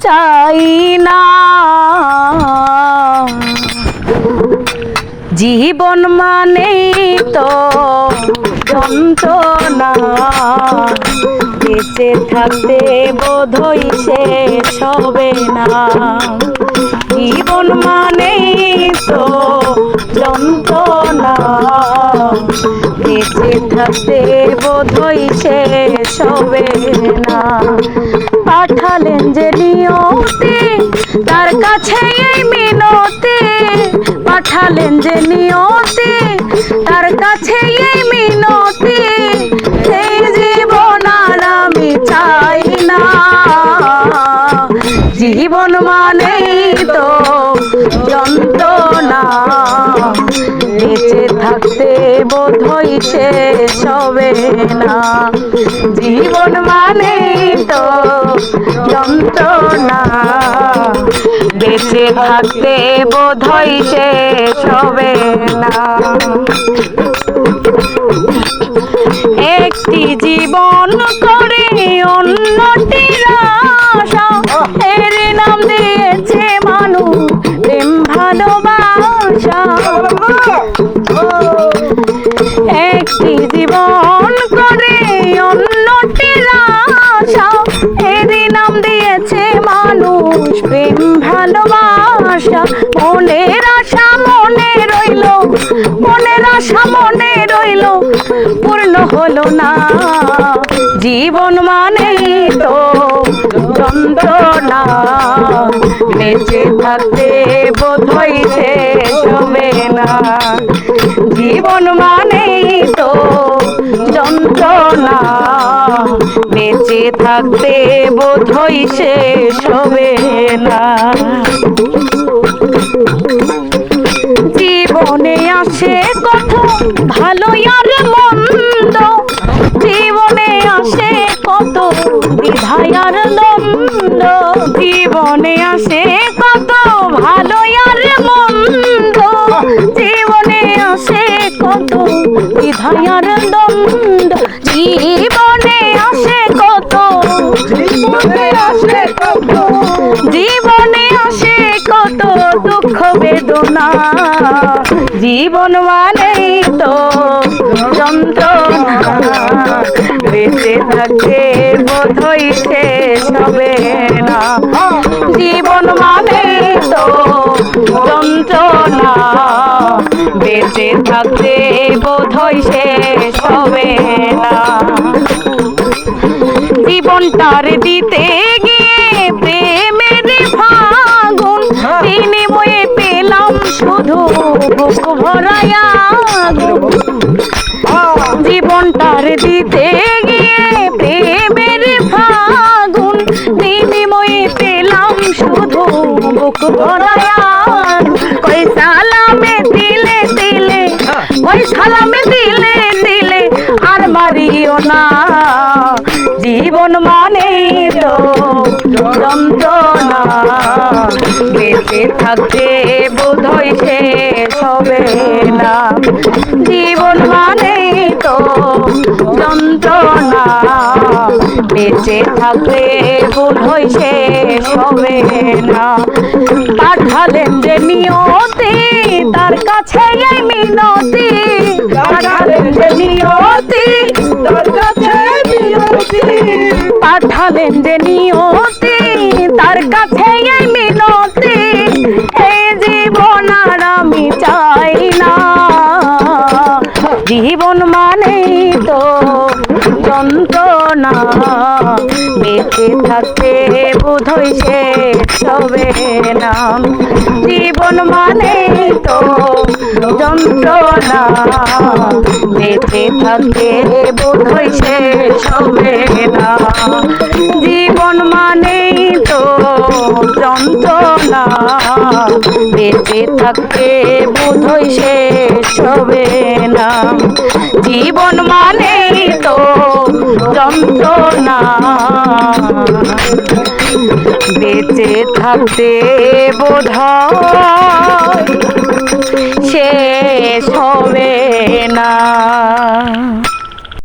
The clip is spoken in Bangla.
চাই না। জীবন মানেই তো যন্ত্রণা। বেঁচে থাকতে বোধই শেষ হবে না। জীবন মানেই তো যন্ত্রণা। বেঁচে থাকতে বোধই শেষ হবে না। পাঠালেন যে নিয়তে, তার কাছে এই মিনতে। পাঠালেন যে নিয়তে, তার কাছে এই মিনতি। সেই জীবন আর আমি চাই না। জীবন মানেই তো যন্ত্রণা। বেঁচে থাকতে বোধই শেষ হবে না। জীবন মানে তো যন্ত্রণা। বেঁচে থাকতে বোধই শেষ হবে না। একটি জীবন করে অন্যটির ভালোবাসা, মনের আশা মনে রইল, মনের আশা মনে রইল পূর্ণ হলো না। জীবন মানেই তো যন্ত্রণা, বেঁচে থাকতে বোধই শেষ হবে না। জীবন মানেই তো যন্ত্রণা বেঁচে থাকতে বোধই শেষ হবে না। জীবনে আসে কত ভালো আর মন্দ। জীবনে আসে কত বিধায় আর দ্বন্দ্ব। জীবনে আসে কত ভালো আর মন্দ। জীবনে আসে কত বিধায় আর দ্বন্দ্ব। জীবনে আসে কত দুঃখ বেদনা। জীবন মানেই তো যন্ত্রণা। বেঁচে থাকতে বোধই শেষ হবে না। জীবন মানেই তো যন্ত্রণা। বেঁচে থাকতে বোধই শেষ হবে না। জীবনটার দিতে বিনিময়ে পেলাম শুধু বুক ভরায়া জীবনটার দিতে গিয়ে প্রেমের ফাগুন। বিনিময়ে পেলাম শুধু বুক ভরায়া কই সালামে দিলে দিলে ওই সালামে দিলে দিলে আর মারিও না। জীবন মানেই তো যন্ত্রণা। বেঁচে থাকতে বোধই শেষ হবে না। জীবন মানেই তো যন্ত্রণা। বেঁচে থাকতে বোধই শেষ হবে না। পাঠালেন যে নিয়তি, তার কাছে মিনতি। পাঠালেন যে নিয়তি, তার কাছে পাঠালেন যে নিয়তি, তার কাছে এই জীবন মানেই তো যন্ত্রণা। বেঁচে থাকতে বোধই শেষ হবে না জীবন মানেই তো যন্ত্রণা। বেঁচে থাকতে বোধই শেষ হবে না জীবন মানেই তো যন্ত্রণা। বেঁচে থাকতে বোধই শেষ হবে যন্ত্রণা বেঁচে থাকতে বোধ শেষ হবে না।